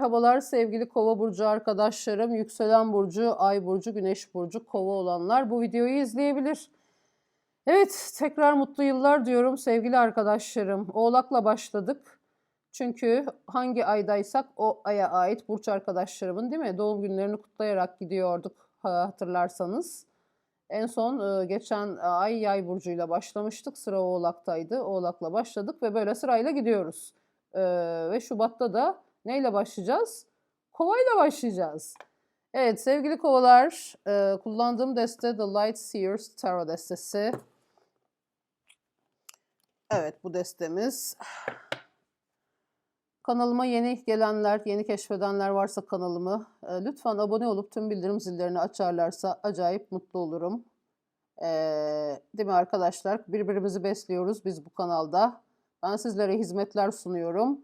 Merhabalar sevgili Kova burcu arkadaşlarım. Yükselen burcu, Ay burcu, Güneş burcu, Kova olanlar bu videoyu izleyebilir. Evet, tekrar mutlu yıllar diyorum sevgili arkadaşlarım. Oğlakla başladık. Çünkü hangi aydaysak o aya ait burç arkadaşlarımın değil mi? Doğum günlerini kutlayarak gidiyorduk ha- hatırlarsanız. En son e, geçen ay yay burcuyla başlamıştık. Sıra Oğlak'taydı. Oğlak'la başladık ve böyle sırayla gidiyoruz. Ee, ve Şubat'ta da neyle başlayacağız? Kovayla başlayacağız. Evet sevgili kovalar, e, kullandığım deste The Light Seers Tarot destesi. Evet bu destemiz. Kanalıma yeni gelenler, yeni keşfedenler varsa kanalımı e, lütfen abone olup tüm bildirim zillerini açarlarsa acayip mutlu olurum. E, değil mi arkadaşlar? Birbirimizi besliyoruz biz bu kanalda. Ben sizlere hizmetler sunuyorum.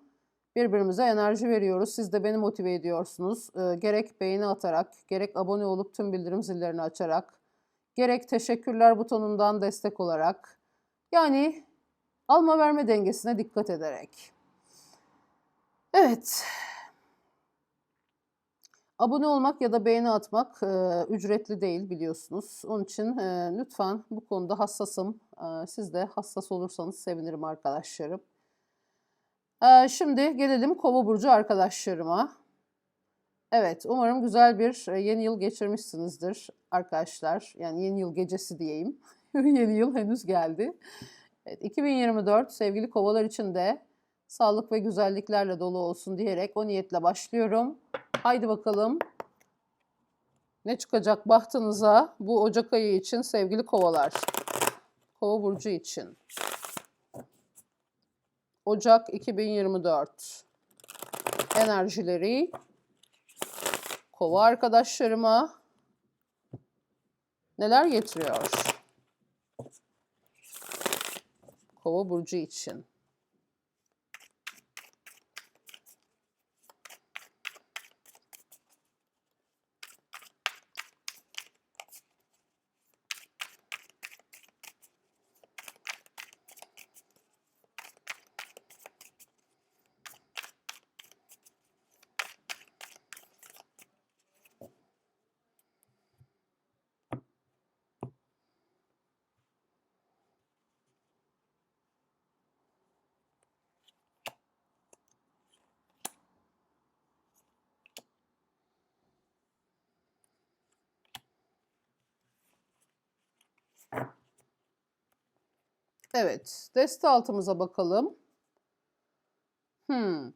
Birbirimize enerji veriyoruz. Siz de beni motive ediyorsunuz. E, gerek beğeni atarak, gerek abone olup tüm bildirim zillerini açarak, gerek teşekkürler butonundan destek olarak. Yani alma verme dengesine dikkat ederek. Evet. Abone olmak ya da beğeni atmak e, ücretli değil biliyorsunuz. Onun için e, lütfen bu konuda hassasım. E, siz de hassas olursanız sevinirim arkadaşlarım. E, şimdi gelelim Kova burcu arkadaşlarıma. Evet, umarım güzel bir e, yeni yıl geçirmişsinizdir arkadaşlar. Yani yeni yıl gecesi diyeyim. yeni yıl henüz geldi. Evet, 2024 sevgili kovalar için de sağlık ve güzelliklerle dolu olsun diyerek o niyetle başlıyorum. Haydi bakalım. Ne çıkacak bahtınıza bu Ocak ayı için sevgili kovalar. Kova burcu için. Ocak 2024. Enerjileri kova arkadaşlarıma neler getiriyor? Kova burcu için. Evet, deste altımıza bakalım. Hmm.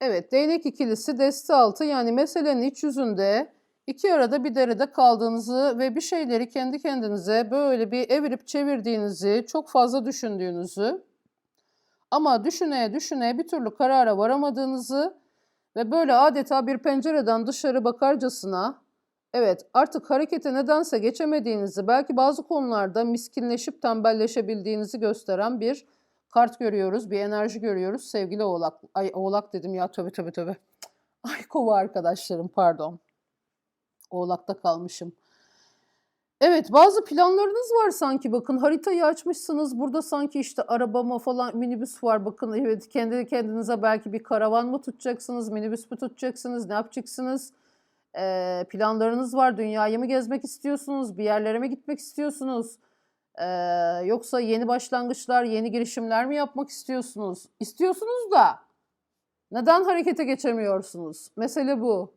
Evet, değnek ikilisi deste altı yani meselenin iç yüzünde iki arada bir derede kaldığınızı ve bir şeyleri kendi kendinize böyle bir evirip çevirdiğinizi, çok fazla düşündüğünüzü ama düşüneye düşüneye bir türlü karara varamadığınızı ve böyle adeta bir pencereden dışarı bakarcasına Evet, artık harekete nedense geçemediğinizi, belki bazı konularda miskinleşip tembelleşebildiğinizi gösteren bir kart görüyoruz, bir enerji görüyoruz sevgili Oğlak. Ay Oğlak dedim ya tövbe tövbe tövbe. Ay kova arkadaşlarım pardon. Oğlakta kalmışım. Evet bazı planlarınız var sanki bakın haritayı açmışsınız burada sanki işte arabama falan minibüs var bakın evet kendi kendinize belki bir karavan mı tutacaksınız minibüs mü tutacaksınız ne yapacaksınız? Ee, planlarınız var. Dünyayı mı gezmek istiyorsunuz? Bir yerlere mi gitmek istiyorsunuz? Ee, yoksa yeni başlangıçlar, yeni girişimler mi yapmak istiyorsunuz? İstiyorsunuz da neden harekete geçemiyorsunuz? Mesele bu.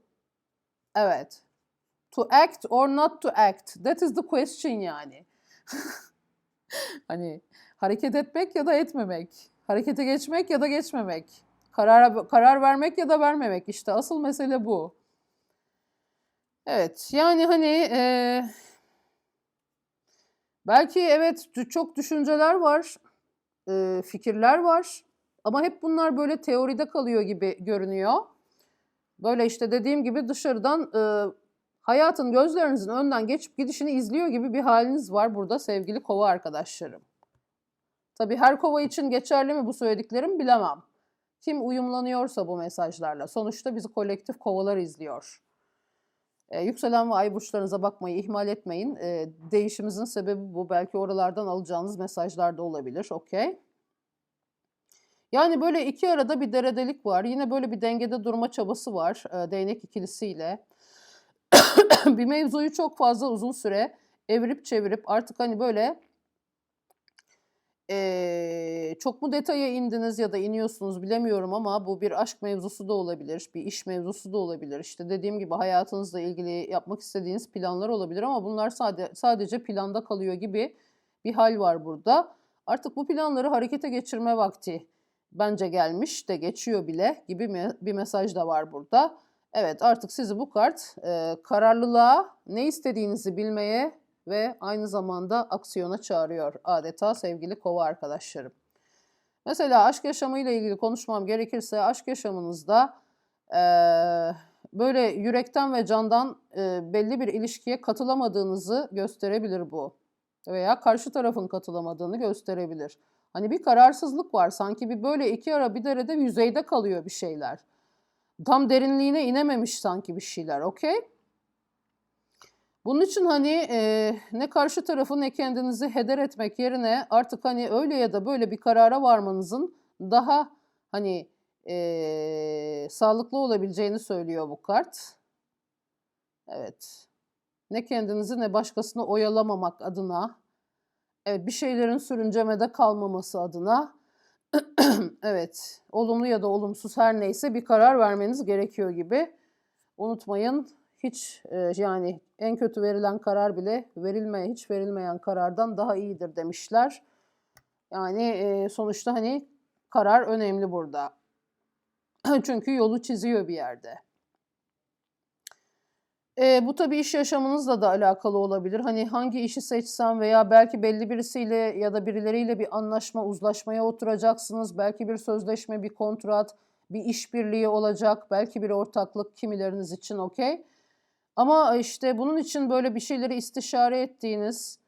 Evet. To act or not to act. That is the question yani. hani hareket etmek ya da etmemek. Harekete geçmek ya da geçmemek. Karar, karar vermek ya da vermemek. İşte asıl mesele bu. Evet yani hani e, belki evet çok düşünceler var, e, fikirler var ama hep bunlar böyle teoride kalıyor gibi görünüyor. Böyle işte dediğim gibi dışarıdan e, hayatın gözlerinizin önden geçip gidişini izliyor gibi bir haliniz var burada sevgili kova arkadaşlarım. Tabii her kova için geçerli mi bu söylediklerim bilemem. Kim uyumlanıyorsa bu mesajlarla. Sonuçta bizi kolektif kovalar izliyor. E, yükselen ve ay burçlarınıza bakmayı ihmal etmeyin. E, değişimizin sebebi bu. Belki oralardan alacağınız mesajlar da olabilir. Okey. Yani böyle iki arada bir deredelik var. Yine böyle bir dengede durma çabası var e, değnek ikilisiyle. bir mevzuyu çok fazla uzun süre evirip çevirip artık hani böyle Eee, çok mu detaya indiniz ya da iniyorsunuz bilemiyorum ama bu bir aşk mevzusu da olabilir, bir iş mevzusu da olabilir. İşte dediğim gibi hayatınızla ilgili yapmak istediğiniz planlar olabilir ama bunlar sade, sadece planda kalıyor gibi bir hal var burada. Artık bu planları harekete geçirme vakti bence gelmiş de geçiyor bile gibi bir mesaj da var burada. Evet artık sizi bu kart e, kararlılığa, ne istediğinizi bilmeye ve aynı zamanda aksiyona çağırıyor adeta sevgili kova arkadaşlarım. Mesela aşk yaşamıyla ilgili konuşmam gerekirse aşk yaşamınızda eee, böyle yürekten ve candan eee, belli bir ilişkiye katılamadığınızı gösterebilir bu. Veya karşı tarafın katılamadığını gösterebilir. Hani bir kararsızlık var sanki bir böyle iki ara bir derede yüzeyde kalıyor bir şeyler. Tam derinliğine inememiş sanki bir şeyler okey? Bunun için hani e, ne karşı tarafı ne kendinizi heder etmek yerine artık hani öyle ya da böyle bir karara varmanızın daha hani e, sağlıklı olabileceğini söylüyor bu kart. Evet. Ne kendinizi ne başkasını oyalamamak adına, evet bir şeylerin sürüncemede kalmaması adına, evet olumlu ya da olumsuz her neyse bir karar vermeniz gerekiyor gibi. Unutmayın hiç e, yani en kötü verilen karar bile verilmeye hiç verilmeyen karardan daha iyidir demişler. Yani e, sonuçta hani karar önemli burada. Çünkü yolu çiziyor bir yerde. E, bu tabii iş yaşamınızla da alakalı olabilir. Hani hangi işi seçsem veya belki belli birisiyle ya da birileriyle bir anlaşma, uzlaşmaya oturacaksınız. Belki bir sözleşme, bir kontrat, bir işbirliği olacak. Belki bir ortaklık kimileriniz için okey. Ama işte bunun için böyle bir şeyleri istişare ettiğiniz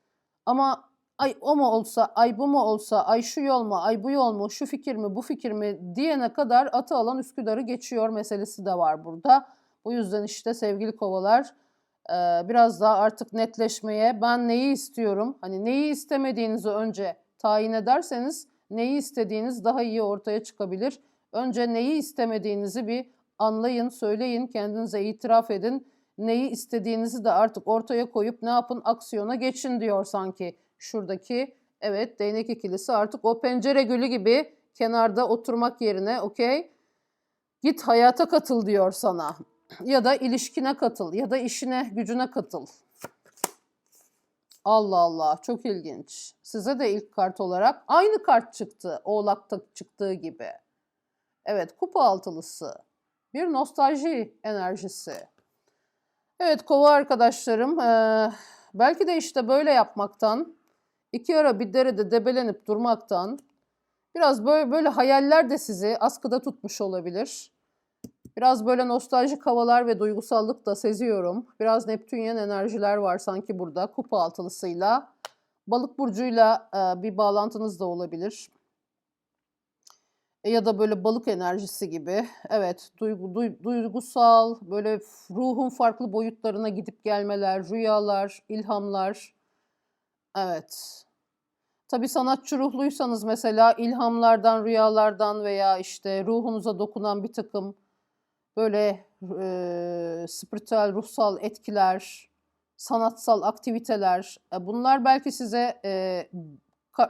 ama ay o mu olsa, ay bu mu olsa, ay şu yol mu, ay bu yol mu, şu fikir mi, bu fikir mi diyene kadar atı alan Üsküdar'ı geçiyor meselesi de var burada. Bu yüzden işte sevgili kovalar biraz daha artık netleşmeye ben neyi istiyorum, hani neyi istemediğinizi önce tayin ederseniz neyi istediğiniz daha iyi ortaya çıkabilir. Önce neyi istemediğinizi bir anlayın, söyleyin, kendinize itiraf edin neyi istediğinizi de artık ortaya koyup ne yapın aksiyona geçin diyor sanki şuradaki evet değnek ikilisi artık o pencere gülü gibi kenarda oturmak yerine okey git hayata katıl diyor sana ya da ilişkine katıl ya da işine gücüne katıl. Allah Allah çok ilginç. Size de ilk kart olarak aynı kart çıktı Oğlak'ta çıktığı gibi. Evet kupa altılısı. Bir nostalji enerjisi. Evet kova arkadaşlarım belki de işte böyle yapmaktan iki ara bir derede debelenip durmaktan biraz böyle, böyle hayaller de sizi askıda tutmuş olabilir. Biraz böyle nostaljik havalar ve duygusallık da seziyorum. Biraz Neptünyen enerjiler var sanki burada kupa altılısıyla. Balık burcuyla bir bağlantınız da olabilir. E, ya da böyle balık enerjisi gibi. Evet, duygu, duy- duygusal, böyle ruhun farklı boyutlarına gidip gelmeler, rüyalar, ilhamlar. Evet. Tabii sanatçı ruhluysanız mesela ilhamlardan, rüyalardan veya işte ruhunuza dokunan bir takım böyle e, spiritüel, ruhsal etkiler, sanatsal aktiviteler, e, bunlar belki size e,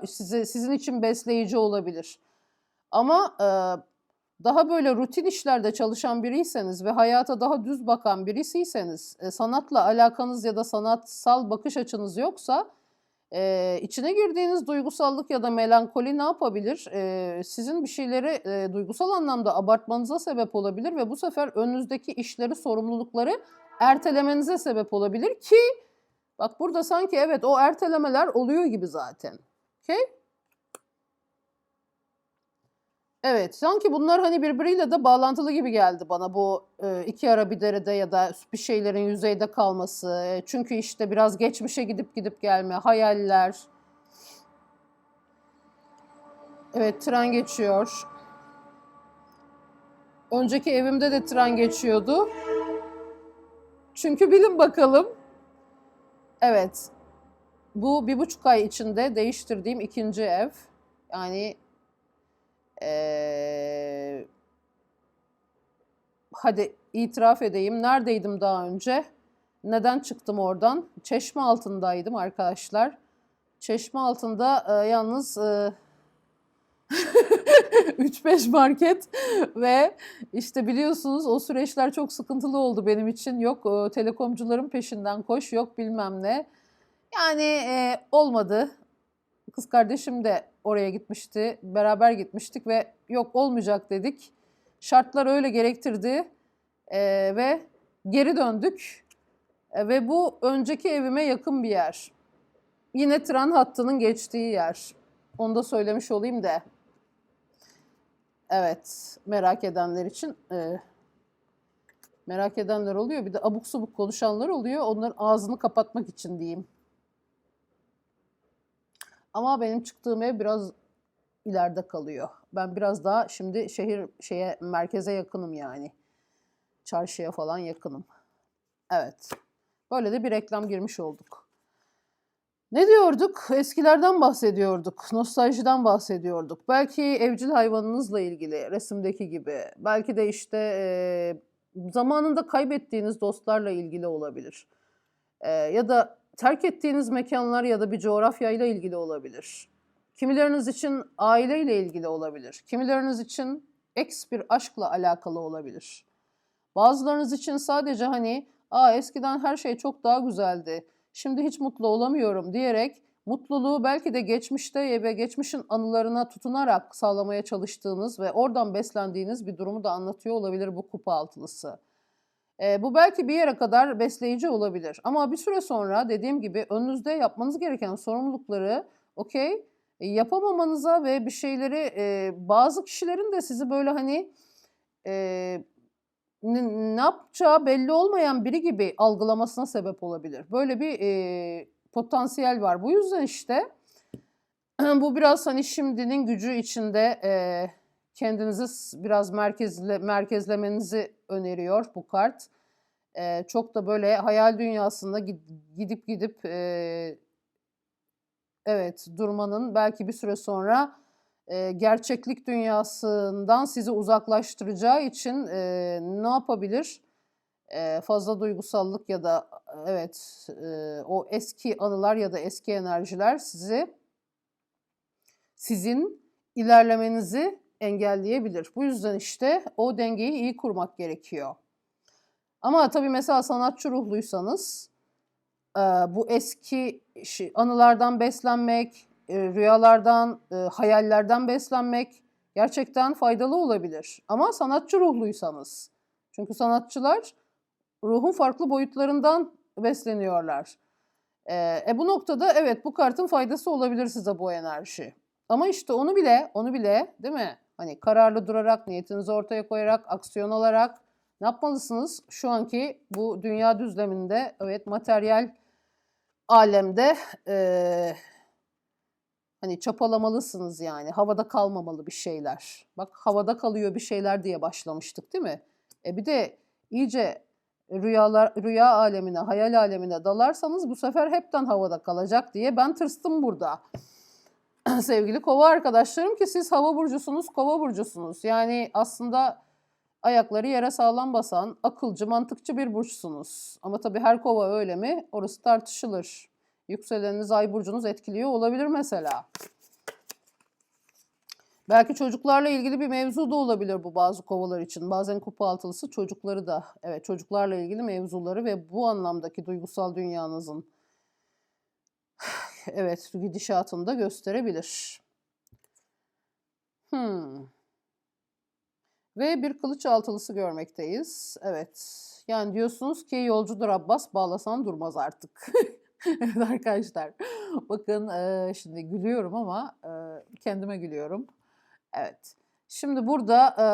size sizin için besleyici olabilir. Ama e, daha böyle rutin işlerde çalışan biriyseniz ve hayata daha düz bakan birisiyseniz, e, sanatla alakanız ya da sanatsal bakış açınız yoksa e, içine girdiğiniz duygusallık ya da melankoli ne yapabilir? E, sizin bir şeyleri e, duygusal anlamda abartmanıza sebep olabilir ve bu sefer önünüzdeki işleri, sorumlulukları ertelemenize sebep olabilir ki bak burada sanki evet o ertelemeler oluyor gibi zaten. Okay? Evet, sanki bunlar hani birbiriyle de bağlantılı gibi geldi bana bu e, iki ara bir derede ya da bir şeylerin yüzeyde kalması. E, Çünkü işte biraz geçmişe gidip gidip gelme, hayaller. Evet, tren geçiyor. Önceki evimde de tren geçiyordu. Çünkü bilin bakalım. Evet, bu bir buçuk ay içinde değiştirdiğim ikinci ev. Yani Ee, hadi itiraf edeyim. Neredeydim daha önce? Neden çıktım oradan? Çeşme altındaydım arkadaşlar. Çeşme altında e, yalnız e, 3-5 market ve işte biliyorsunuz o süreçler çok sıkıntılı oldu benim için. Yok telekomcuların peşinden koş, yok bilmem ne. Yani e, olmadı. Kız kardeşim de oraya gitmişti. Beraber gitmiştik ve yok olmayacak dedik. Şartlar öyle gerektirdi E, ve geri döndük. E, ve bu önceki evime yakın bir yer. Yine tren hattının geçtiği yer. Onu da söylemiş olayım da. Evet, merak edenler için e, merak edenler oluyor. Bir de abuk subuk konuşanlar oluyor. Onların ağzını kapatmak için diyeyim. Ama benim çıktığım ev biraz ileride kalıyor. Ben biraz daha şimdi şehir şeye merkeze yakınım yani. Çarşıya falan yakınım. Evet. Böyle de bir reklam girmiş olduk. Ne diyorduk? Eskilerden bahsediyorduk. Nostaljiden bahsediyorduk. Belki evcil hayvanınızla ilgili resimdeki gibi. Belki de işte e, zamanında kaybettiğiniz dostlarla ilgili olabilir. E, ya da terk ettiğiniz mekanlar ya da bir coğrafyayla ilgili olabilir. Kimileriniz için aileyle ilgili olabilir. Kimileriniz için ex bir aşkla alakalı olabilir. Bazılarınız için sadece hani Aa eskiden her şey çok daha güzeldi. Şimdi hiç mutlu olamıyorum diyerek mutluluğu belki de geçmişte ve geçmişin anılarına tutunarak sağlamaya çalıştığınız ve oradan beslendiğiniz bir durumu da anlatıyor olabilir bu kupa altılısı. E, bu belki bir yere kadar besleyici olabilir. Ama bir süre sonra dediğim gibi önünüzde yapmanız gereken sorumlulukları okey yapamamanıza ve bir şeyleri e, bazı kişilerin de sizi böyle hani e, ne, ne yapacağı belli olmayan biri gibi algılamasına sebep olabilir. Böyle bir e, potansiyel var. Bu yüzden işte bu biraz hani şimdinin gücü içinde e, kendinizi biraz merkezle, merkezlemenizi öneriyor bu kart. E, çok da böyle hayal dünyasında gidip gidip e, evet durmanın belki bir süre sonra e, gerçeklik dünyasından sizi uzaklaştıracağı için e, ne yapabilir? E, fazla duygusallık ya da evet e, o eski anılar ya da eski enerjiler sizi sizin ilerlemenizi engelleyebilir. Bu yüzden işte o dengeyi iyi kurmak gerekiyor. Ama tabii mesela sanatçı ruhluysanız bu eski anılardan beslenmek, rüyalardan, hayallerden beslenmek gerçekten faydalı olabilir. Ama sanatçı ruhluysanız. Çünkü sanatçılar ruhun farklı boyutlarından besleniyorlar. E, bu noktada evet bu kartın faydası olabilir size bu enerji. Ama işte onu bile, onu bile değil mi? Hani kararlı durarak, niyetinizi ortaya koyarak, aksiyon alarak ne yapmalısınız? Şu anki bu dünya düzleminde evet materyal alemde e, hani çapalamalısınız yani. Havada kalmamalı bir şeyler. Bak havada kalıyor bir şeyler diye başlamıştık değil mi? E bir de iyice rüyalar rüya alemine, hayal alemine dalarsanız bu sefer hepten havada kalacak diye ben tırstım burada. Sevgili kova arkadaşlarım ki siz hava burcusunuz, kova burcusunuz. Yani aslında ayakları yere sağlam basan, akılcı, mantıkçı bir burçsunuz. Ama tabii her kova öyle mi? Orası tartışılır. Yükseleniniz, ay burcunuz etkiliyor olabilir mesela. Belki çocuklarla ilgili bir mevzu da olabilir bu bazı kovalar için. Bazen kupa altılısı çocukları da, evet çocuklarla ilgili mevzuları ve bu anlamdaki duygusal dünyanızın evet gidişatını da gösterebilir. Hmm. Ve bir kılıç altılısı görmekteyiz. Evet. Yani diyorsunuz ki yolcudur Abbas bağlasan durmaz artık. evet arkadaşlar. Bakın e, şimdi gülüyorum ama e, kendime gülüyorum. Evet. Şimdi burada e,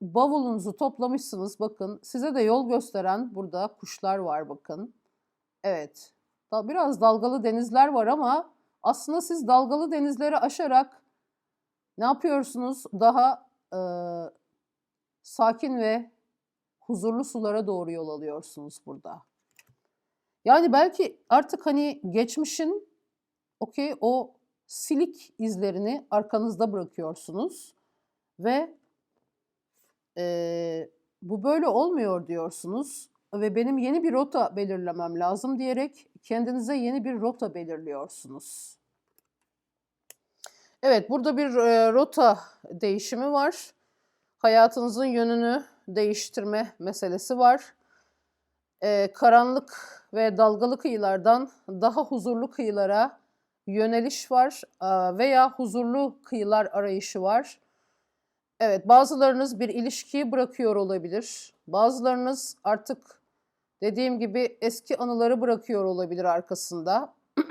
bavulunuzu toplamışsınız. Bakın size de yol gösteren burada kuşlar var bakın. Evet. Biraz dalgalı denizler var ama aslında siz dalgalı denizleri aşarak ne yapıyorsunuz? Daha e, sakin ve huzurlu sulara doğru yol alıyorsunuz burada. Yani belki artık hani geçmişin okey o silik izlerini arkanızda bırakıyorsunuz ve eee, bu böyle olmuyor diyorsunuz ve benim yeni bir rota belirlemem lazım diyerek kendinize yeni bir rota belirliyorsunuz. Evet, burada bir e, rota değişimi var. Hayatınızın yönünü değiştirme meselesi var. E, karanlık ve dalgalı kıyılardan daha huzurlu kıyılara yöneliş var e, veya huzurlu kıyılar arayışı var. Evet, bazılarınız bir ilişkiyi bırakıyor olabilir. Bazılarınız artık dediğim gibi eski anıları bırakıyor olabilir arkasında.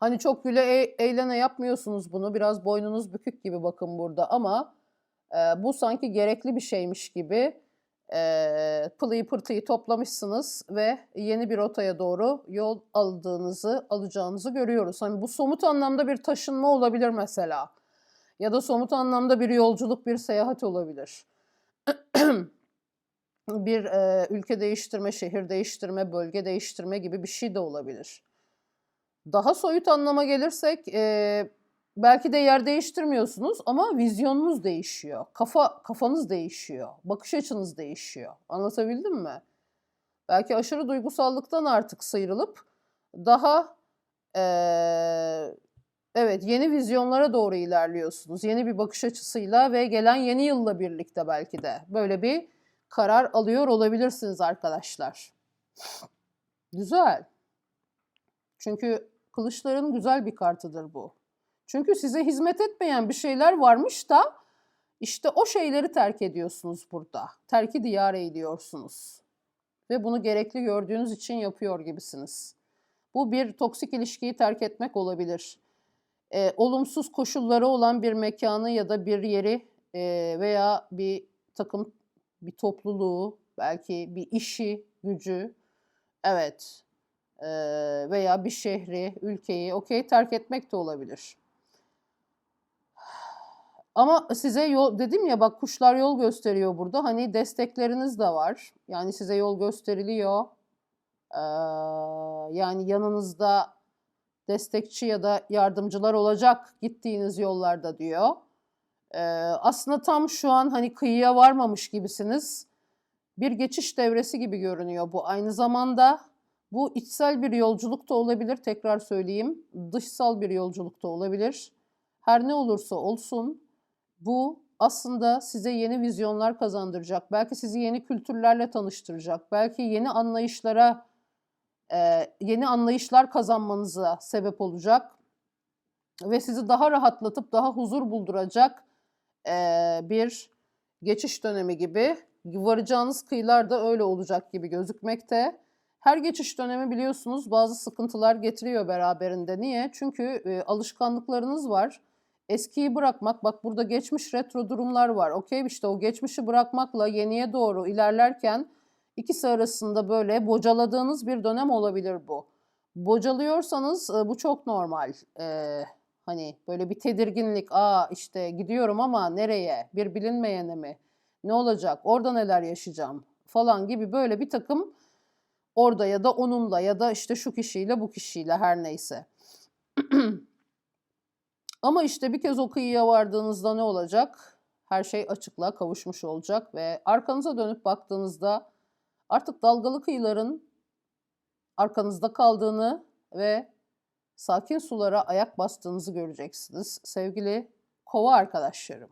Hani çok güle e- eğlene yapmıyorsunuz bunu. Biraz boynunuz bükük gibi bakın burada ama e, bu sanki gerekli bir şeymiş gibi e, pılıyı pırtıyı toplamışsınız ve yeni bir rotaya doğru yol aldığınızı, alacağınızı görüyoruz. Hani bu somut anlamda bir taşınma olabilir mesela. Ya da somut anlamda bir yolculuk, bir seyahat olabilir. bir e, ülke değiştirme, şehir değiştirme, bölge değiştirme gibi bir şey de olabilir. Daha soyut anlama gelirsek e, belki de yer değiştirmiyorsunuz ama vizyonunuz değişiyor. Kafa kafanız değişiyor. Bakış açınız değişiyor. Anlatabildim mi? Belki aşırı duygusallıktan artık sıyrılıp daha e, evet yeni vizyonlara doğru ilerliyorsunuz. Yeni bir bakış açısıyla ve gelen yeni yılla birlikte belki de böyle bir karar alıyor olabilirsiniz arkadaşlar. Güzel. Çünkü kılıçların güzel bir kartıdır bu. Çünkü size hizmet etmeyen bir şeyler varmış da işte o şeyleri terk ediyorsunuz burada. Terki diyar ediyorsunuz. Ve bunu gerekli gördüğünüz için yapıyor gibisiniz. Bu bir toksik ilişkiyi terk etmek olabilir. Ee, olumsuz koşulları olan bir mekanı ya da bir yeri e, veya bir takım bir topluluğu, belki bir işi, gücü, evet e, veya bir şehri, ülkeyi, okey terk etmek de olabilir. Ama size yol dedim ya bak kuşlar yol gösteriyor burada. Hani destekleriniz de var. Yani size yol gösteriliyor. Ee, yani yanınızda destekçi ya da yardımcılar olacak gittiğiniz yollarda diyor. Ee, aslında tam şu an hani kıyıya varmamış gibisiniz. Bir geçiş devresi gibi görünüyor bu. Aynı zamanda bu içsel bir yolculuk da olabilir. Tekrar söyleyeyim. Dışsal bir yolculuk da olabilir. Her ne olursa olsun bu aslında size yeni vizyonlar kazandıracak. Belki sizi yeni kültürlerle tanıştıracak. Belki yeni anlayışlara, e, yeni anlayışlar kazanmanıza sebep olacak. Ve sizi daha rahatlatıp daha huzur bulduracak bir geçiş dönemi gibi. Varacağınız kıyılar da öyle olacak gibi gözükmekte. Her geçiş dönemi biliyorsunuz bazı sıkıntılar getiriyor beraberinde. Niye? Çünkü e, alışkanlıklarınız var. Eskiyi bırakmak, bak burada geçmiş retro durumlar var. Okey işte o geçmişi bırakmakla yeniye doğru ilerlerken ikisi arasında böyle bocaladığınız bir dönem olabilir bu. Bocalıyorsanız e, bu çok normal. Ee, hani böyle bir tedirginlik, aa işte gidiyorum ama nereye, bir bilinmeyene mi, ne olacak, orada neler yaşayacağım falan gibi böyle bir takım orada ya da onunla ya da işte şu kişiyle bu kişiyle her neyse. Ama işte bir kez o kıyıya vardığınızda ne olacak? Her şey açıklığa kavuşmuş olacak ve arkanıza dönüp baktığınızda artık dalgalı kıyıların arkanızda kaldığını ve sakin sulara ayak bastığınızı göreceksiniz sevgili kova arkadaşlarım.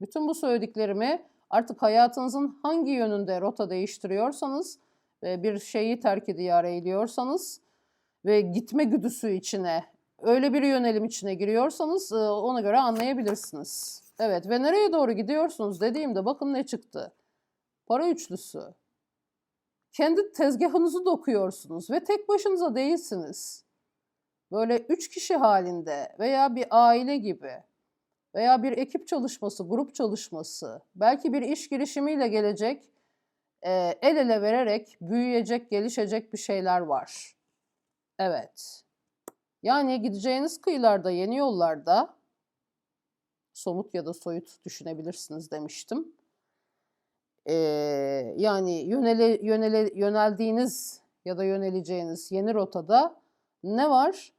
Bütün bu söylediklerimi artık hayatınızın hangi yönünde rota değiştiriyorsanız ve bir şeyi terk ediyar ediyorsanız ve gitme güdüsü içine öyle bir yönelim içine giriyorsanız e, ona göre anlayabilirsiniz. Evet ve nereye doğru gidiyorsunuz dediğimde bakın ne çıktı. Para üçlüsü. Kendi tezgahınızı dokuyorsunuz ve tek başınıza değilsiniz. Böyle üç kişi halinde veya bir aile gibi veya bir ekip çalışması, grup çalışması, belki bir iş girişimiyle gelecek, e, el ele vererek büyüyecek, gelişecek bir şeyler var. Evet. Yani gideceğiniz kıyılarda, yeni yollarda somut ya da soyut düşünebilirsiniz demiştim. Ee, yani yönele, yönele, yöneldiğiniz ya da yöneleceğiniz yeni rotada ne var?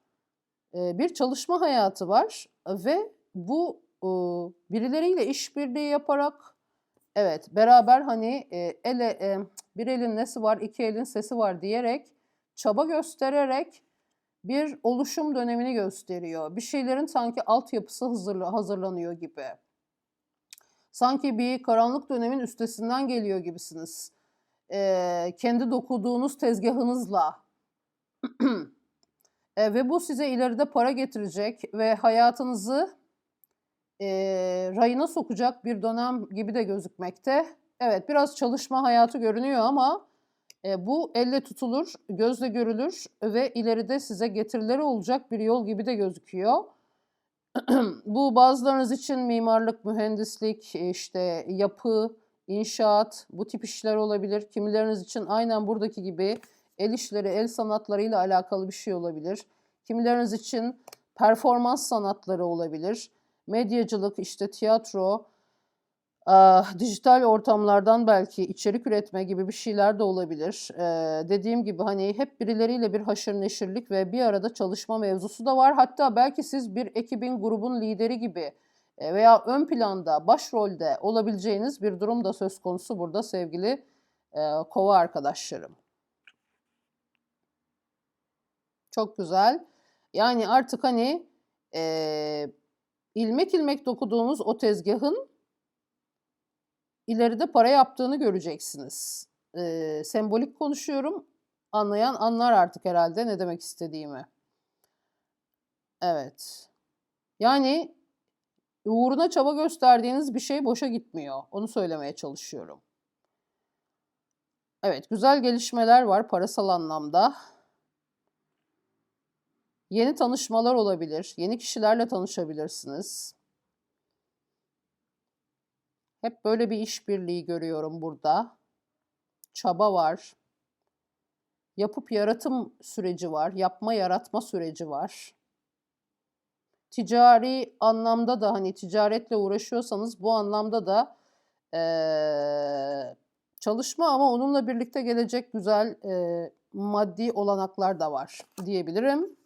Bir çalışma hayatı var ve bu birileriyle işbirliği yaparak evet beraber hani ele bir elin nesi var iki elin sesi var diyerek çaba göstererek bir oluşum dönemini gösteriyor. Bir şeylerin sanki altyapısı hazırla, hazırlanıyor gibi. Sanki bir karanlık dönemin üstesinden geliyor gibisiniz. Ee, kendi dokuduğunuz tezgahınızla. e, ve bu size ileride para getirecek ve hayatınızı e, rayına sokacak bir dönem gibi de gözükmekte. Evet biraz çalışma hayatı görünüyor ama e, bu elle tutulur, gözle görülür ve ileride size getirileri olacak bir yol gibi de gözüküyor. bu bazılarınız için mimarlık, mühendislik, işte yapı, inşaat bu tip işler olabilir. Kimileriniz için aynen buradaki gibi el işleri, el sanatlarıyla alakalı bir şey olabilir. Kimileriniz için performans sanatları olabilir. Medyacılık, işte tiyatro, Ah, dijital ortamlardan belki içerik üretme gibi bir şeyler de olabilir. Dediğim gibi hani hep birileriyle bir haşır neşirlik ve bir arada çalışma mevzusu da var. Hatta belki siz bir ekibin, grubun lideri gibi e, veya ön planda, başrolde olabileceğiniz bir durum da söz konusu burada sevgili kova arkadaşlarım. Çok güzel. Yani artık hani e, ilmek ilmek dokuduğunuz o tezgahın ileride para yaptığını göreceksiniz. Ee, sembolik konuşuyorum. Anlayan anlar artık herhalde ne demek istediğimi. Evet. Yani uğruna çaba gösterdiğiniz bir şey boşa gitmiyor. Onu söylemeye çalışıyorum. Evet, güzel gelişmeler var parasal anlamda. Yeni tanışmalar olabilir. Yeni kişilerle tanışabilirsiniz. Hep böyle bir işbirliği görüyorum burada. Çaba var. Yapıp yaratım süreci var. Yapma yaratma süreci var. Ticari anlamda da hani ticaretle uğraşıyorsanız bu anlamda da ee, çalışma ama onunla birlikte gelecek güzel e, maddi olanaklar da var diyebilirim.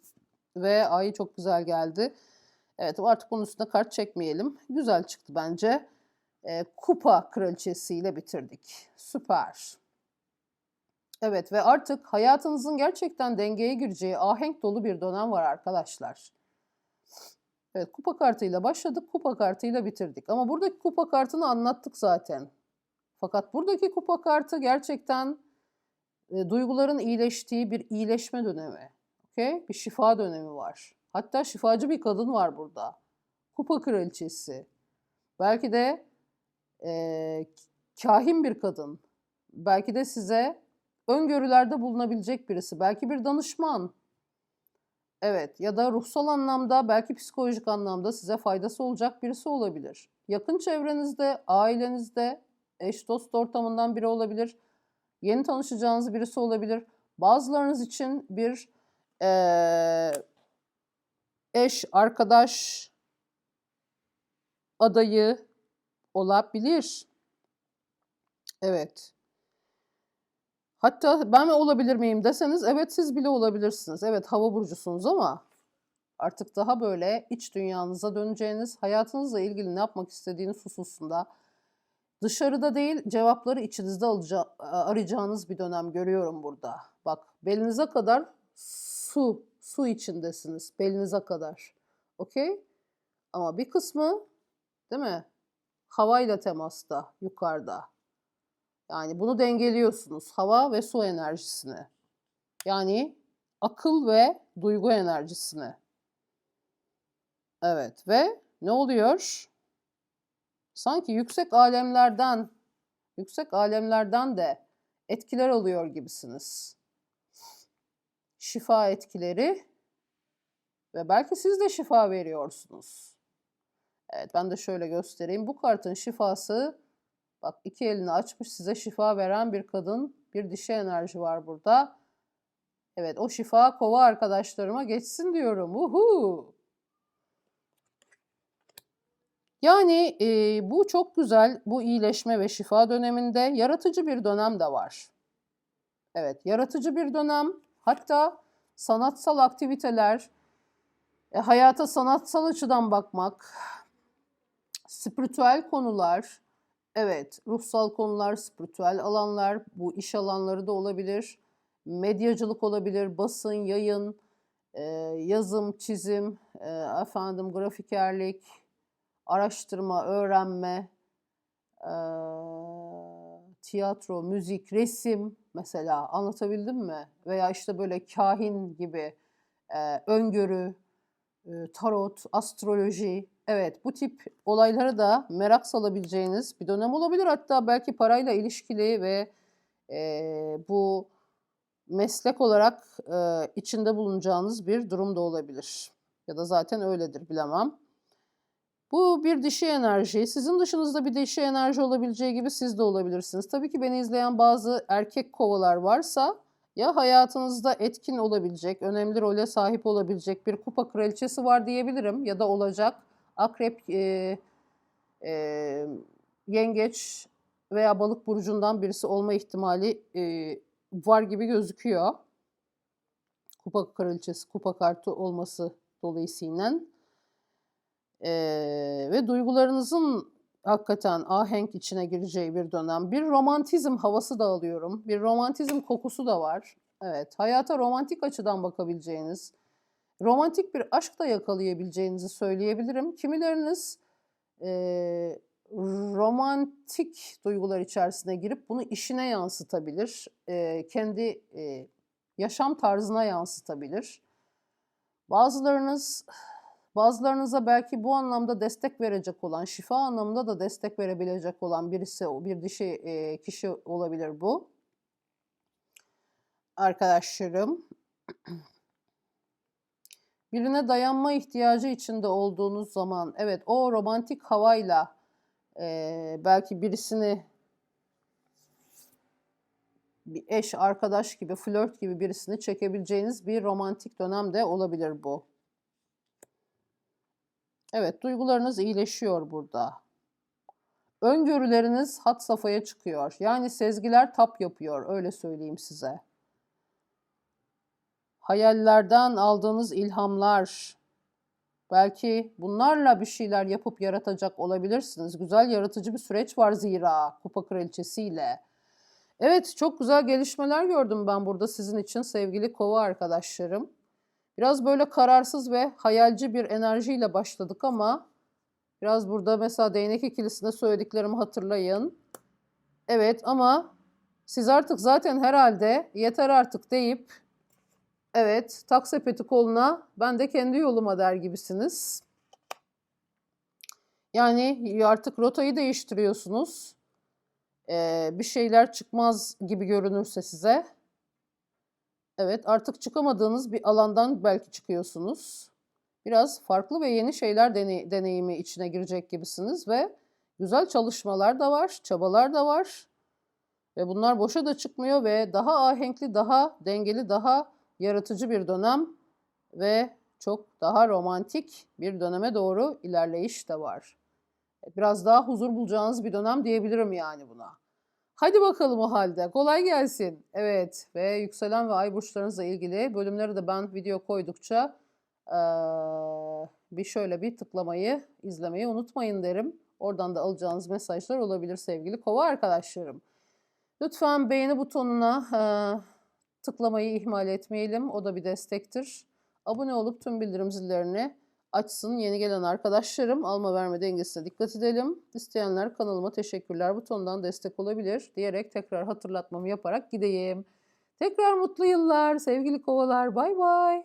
Ve ay çok güzel geldi. Evet artık bunun üstüne kart çekmeyelim. Güzel çıktı bence e, kupa kraliçesiyle bitirdik. Süper. Evet ve artık hayatınızın gerçekten dengeye gireceği ahenk dolu bir dönem var arkadaşlar. Evet kupa kartıyla başladık, kupa kartıyla bitirdik. Ama buradaki kupa kartını anlattık zaten. Fakat buradaki kupa kartı gerçekten e, duyguların iyileştiği bir iyileşme dönemi. Okay? Bir şifa dönemi var. Hatta şifacı bir kadın var burada. Kupa kraliçesi. Belki de e, kahin bir kadın, belki de size öngörülerde bulunabilecek birisi, belki bir danışman, evet ya da ruhsal anlamda, belki psikolojik anlamda size faydası olacak birisi olabilir. Yakın çevrenizde, ailenizde, eş dost ortamından biri olabilir, yeni tanışacağınız birisi olabilir. Bazılarınız için bir e, eş, arkadaş adayı, olabilir. Evet. Hatta ben mi olabilir miyim deseniz evet siz bile olabilirsiniz. Evet hava burcusunuz ama artık daha böyle iç dünyanıza döneceğiniz, hayatınızla ilgili ne yapmak istediğiniz hususunda dışarıda değil cevapları içinizde alaca- arayacağınız bir dönem görüyorum burada. Bak belinize kadar su, su içindesiniz belinize kadar. Okey? Ama bir kısmı değil mi? havayla temasta yukarıda. Yani bunu dengeliyorsunuz. Hava ve su enerjisini. Yani akıl ve duygu enerjisini. Evet ve ne oluyor? Sanki yüksek alemlerden, yüksek alemlerden de etkiler alıyor gibisiniz. Şifa etkileri ve belki siz de şifa veriyorsunuz. Evet ben de şöyle göstereyim. Bu kartın şifası bak iki elini açmış size şifa veren bir kadın, bir dişi enerji var burada. Evet o şifa kova arkadaşlarıma geçsin diyorum. Uhu. Yani e, bu çok güzel, bu iyileşme ve şifa döneminde yaratıcı bir dönem de var. Evet, yaratıcı bir dönem. Hatta sanatsal aktiviteler, E, hayata sanatsal açıdan bakmak, spiritüel konular, evet, ruhsal konular, spiritüel alanlar, bu iş alanları da olabilir, medyacılık olabilir, basın, yayın, e, yazım, çizim, e, efendim grafikerlik, araştırma, öğrenme, e, tiyatro, müzik, resim mesela anlatabildim mi? Veya işte böyle kahin gibi e, öngörü, e, tarot, astroloji. Evet bu tip olaylara da merak salabileceğiniz bir dönem olabilir. Hatta belki parayla ilişkili ve e, bu meslek olarak e, içinde bulunacağınız bir durum da olabilir. Ya da zaten öyledir bilemem. Bu bir dişi enerji. Sizin dışınızda bir dişi enerji olabileceği gibi siz de olabilirsiniz. Tabii ki beni izleyen bazı erkek kovalar varsa ya hayatınızda etkin olabilecek, önemli role sahip olabilecek bir kupa kraliçesi var diyebilirim ya da olacak. Akrep, e, e, yengeç veya balık burcundan birisi olma ihtimali e, var gibi gözüküyor. Kupa kraliçesi, kupa kartı olması dolayısıyla. Ee, ve duygularınızın hakikaten ahenk içine gireceği bir dönem. Bir romantizm havası da alıyorum. Bir romantizm kokusu da var. Evet, hayata romantik açıdan bakabileceğiniz, romantik bir aşk da yakalayabileceğinizi söyleyebilirim. Kimileriniz e, romantik duygular içerisine girip bunu işine yansıtabilir. E, kendi e, yaşam tarzına yansıtabilir. Bazılarınız Bazılarınıza belki bu anlamda destek verecek olan, şifa anlamında da destek verebilecek olan birisi, bir dişi e, kişi olabilir bu. Arkadaşlarım. Birine dayanma ihtiyacı içinde olduğunuz zaman, evet o romantik havayla e, belki birisini bir eş, arkadaş gibi, flört gibi birisini çekebileceğiniz bir romantik dönem de olabilir bu. Evet, duygularınız iyileşiyor burada. Öngörüleriniz hat safhaya çıkıyor. Yani sezgiler tap yapıyor, öyle söyleyeyim size. Hayallerden aldığınız ilhamlar, belki bunlarla bir şeyler yapıp yaratacak olabilirsiniz. Güzel yaratıcı bir süreç var zira Kupa Kraliçesiyle. Evet, çok güzel gelişmeler gördüm ben burada sizin için sevgili kova arkadaşlarım. Biraz böyle kararsız ve hayalci bir enerjiyle başladık ama biraz burada mesela değnek ikilisinde söylediklerimi hatırlayın. Evet ama siz artık zaten herhalde yeter artık deyip evet tak sepeti koluna ben de kendi yoluma der gibisiniz. Yani artık rotayı değiştiriyorsunuz. Ee, bir şeyler çıkmaz gibi görünürse size Evet, artık çıkamadığınız bir alandan belki çıkıyorsunuz. Biraz farklı ve yeni şeyler deney deneyimi içine girecek gibisiniz ve güzel çalışmalar da var, çabalar da var. Ve bunlar boşa da çıkmıyor ve daha ahenkli, daha dengeli, daha yaratıcı bir dönem ve çok daha romantik bir döneme doğru ilerleyiş de var. Biraz daha huzur bulacağınız bir dönem diyebilirim yani buna. Hadi bakalım o halde. Kolay gelsin. Evet ve yükselen ve ay burçlarınızla ilgili bölümleri de ben video koydukça bir şöyle bir tıklamayı, izlemeyi unutmayın derim. Oradan da alacağınız mesajlar olabilir sevgili kova arkadaşlarım. Lütfen beğeni butonuna tıklamayı ihmal etmeyelim. O da bir destektir. Abone olup tüm bildirim zillerini açsın. Yeni gelen arkadaşlarım alma verme dengesine dikkat edelim. İsteyenler kanalıma teşekkürler butonundan destek olabilir diyerek tekrar hatırlatmamı yaparak gideyim. Tekrar mutlu yıllar sevgili kovalar. Bay bay.